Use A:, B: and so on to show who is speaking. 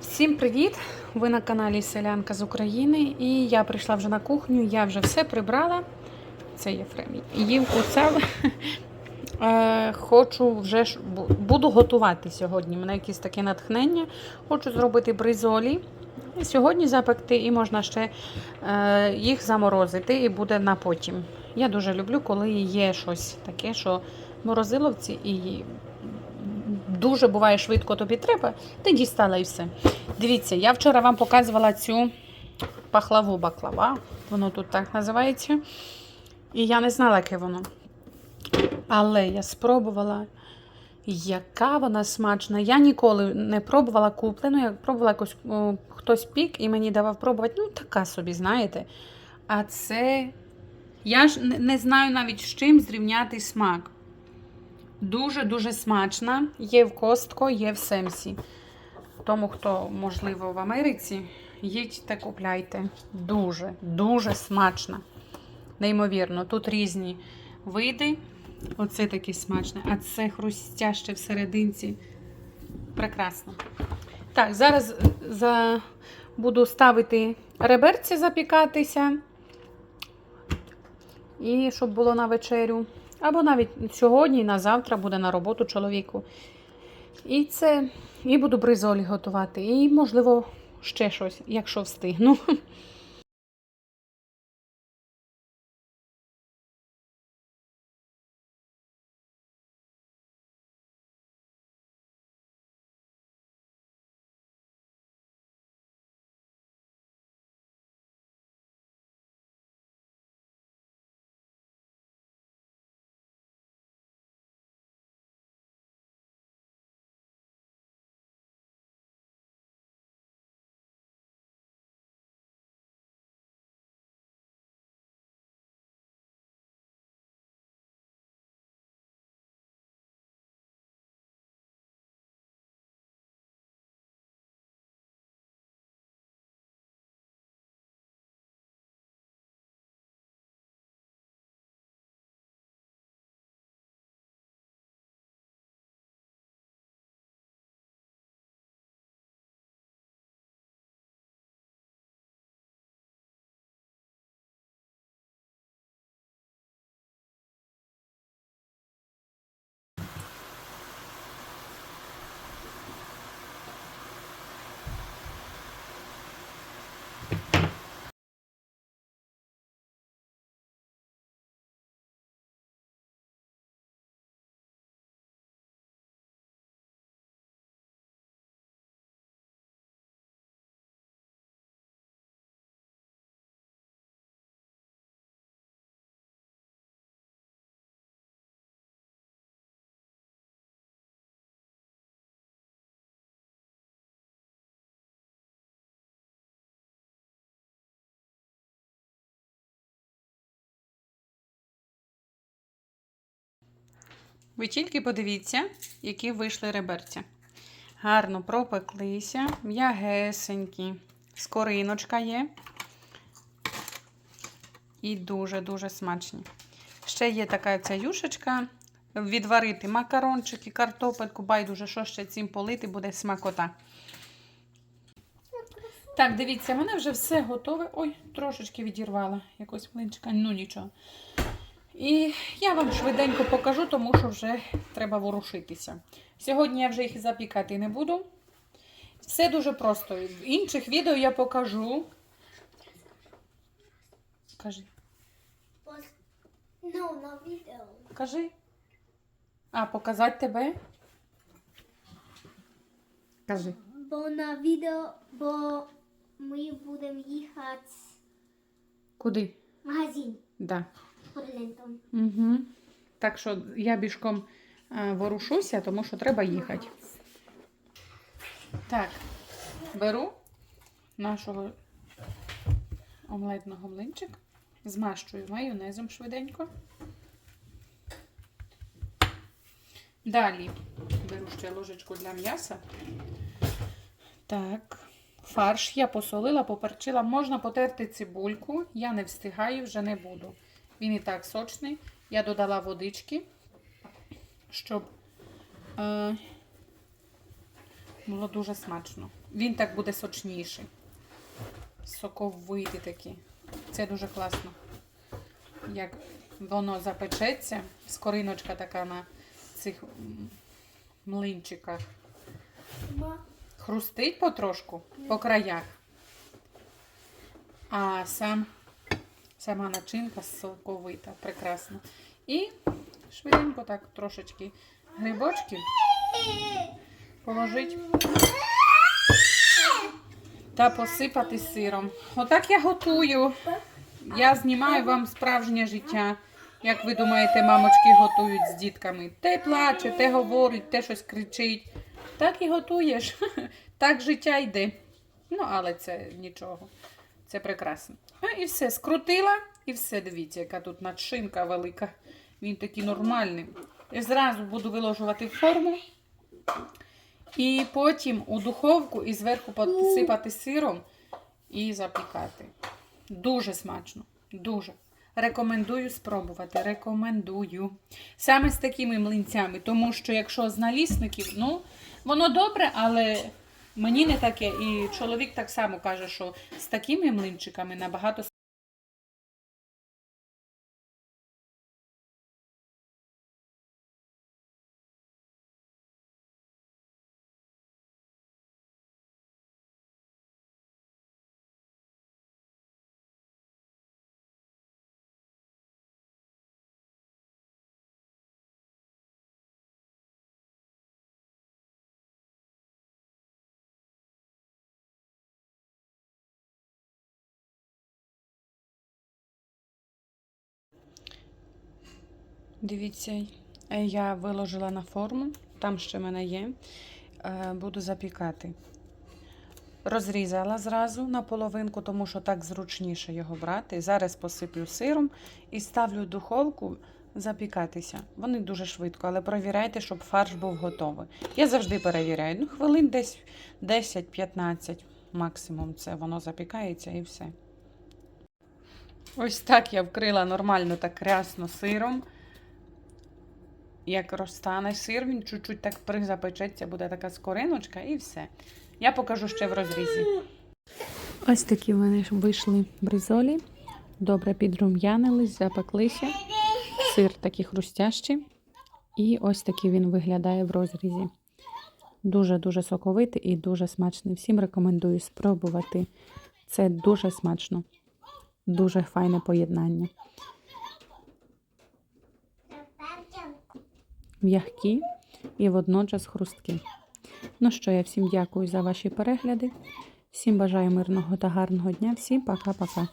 A: Всім привіт! Ви на каналі Селянка з України. І я прийшла вже на кухню, я вже все прибрала. Це Єфремій. Їв кусав. Хочу вже буду готувати сьогодні. У мене якесь таке натхнення. Хочу зробити бризолі. Сьогодні запекти, і можна ще е, їх заморозити, і буде на потім. Я дуже люблю, коли є щось таке, що морозиловці і дуже буває швидко тобі треба, ти дістала і все. Дивіться, я вчора вам показувала цю пахлаву баклава, воно тут так називається. І я не знала, яке воно. Але я спробувала, яка вона смачна. Я ніколи не пробувала куплену, я пробувала якось о, хтось пік і мені давав пробувати. Ну, така собі, знаєте. А це. Я ж не- знаю навіть з чим зрівняти смак. Дуже-дуже смачна. Є в Костко, є в Семсі. Тому, хто, можливо, в Америці, їдьте, купляйте. Дуже, дуже смачна. Неймовірно. Тут різні види. Оце таке смачне, а це хрустяще всерединці. Прекрасно. Так, зараз за... буду ставити реберці запікатися. І щоб було на вечерю. Або навіть сьогодні, на завтра буде на роботу чоловіку. І це, і буду бризолі готувати. І, можливо, ще щось, якщо встигну. Ви тільки подивіться, які вийшли реберця. Гарно пропеклися, м'ягесенькі, скориночка є. І дуже-дуже смачні. Ще є така ця юшечка. Відварити макарончики, картопельку, байдуже, що ще цим полити, буде смакота. Так, дивіться, мене вже все готове. Ой, трошечки відірвала якось млинчика, ну нічого. І я вам швиденько покажу, тому що вже треба ворушитися. Сьогодні я вже їх запікати не буду. Все дуже просто. В інших відео я покажу. Кажи.
B: No, на відео.
A: кажи. А, показати тебе? Кажи.
B: Бо на відео, бо ми будемо їхати
A: Куди?
B: в магазин
A: Да.
B: Перед.
A: Угу. Так що я бішком е, ворушуся, тому що треба їхати. Так, беру нашого омлетного млинчик, змащую майонезом швиденько. Далі беру ще ложечку для м'яса. Так, фарш я посолила, поперчила. Можна потерти цибульку. Я не встигаю, вже не буду. Він і так сочний. Я додала водички, щоб е, Було дуже смачно. Він так буде сочніший. Соковитий такий. Це дуже класно. Як воно запечеться, скориночка така на цих млинчиках. Хрустить потрошку по краях. А сам, сама начинка соковита, прекрасна. І швиденько так трошечки грибочки положить та посипати сиром. Отак я готую. Я знімаю вам справжнє життя. Як ви думаєте, мамочки готують з дітками? Те плаче, те говорить, те щось кричить. Так і готуєш. Так життя йде. Ну, але це нічого. Це прекрасно. А і все, скрутила, і все. Дивіться, яка тут начинка велика. Він такий нормальний. Я зразу буду виложувати форму. І потім у духовку і зверху посипати сиром і запікати. Дуже смачно. Дуже. Рекомендую спробувати. Рекомендую. Саме з такими млинцями, тому що якщо з налісників, ну, воно добре, але мені не таке. І чоловік так само каже, що з такими млинчиками набагато Дивіться, е, я виложила на форму, там ще в мене є. Е, Буду запікати. Розрізала зразу на половинку, тому що так зручніше його брати. Зараз посиплю сиром і ставлю в духовку запікатися. Вони дуже швидко, але перевіряйте, щоб фарш був готовий. Я завжди перевіряю. Ну, хвилин десь 10-15 максимум. Це воно запікається і все. Ось так я вкрила нормально так рясно сиром. Як розтане сир, він чуть-чуть так призапечеться, буде така скориночка і все. Я покажу ще в розрізі. Ось такі вони ж вийшли бризолі. Добре підрум'янились, запеклися. Сир такий хрустящий. І ось такий він виглядає в розрізі. Дуже-дуже соковитий і дуже смачний. Всім рекомендую спробувати. Це дуже смачно. Дуже файне поєднання. М'які і водночас хрусткі. Ну що, я всім дякую за ваші перегляди. Всім бажаю мирного та гарного дня. Всім пока-пока.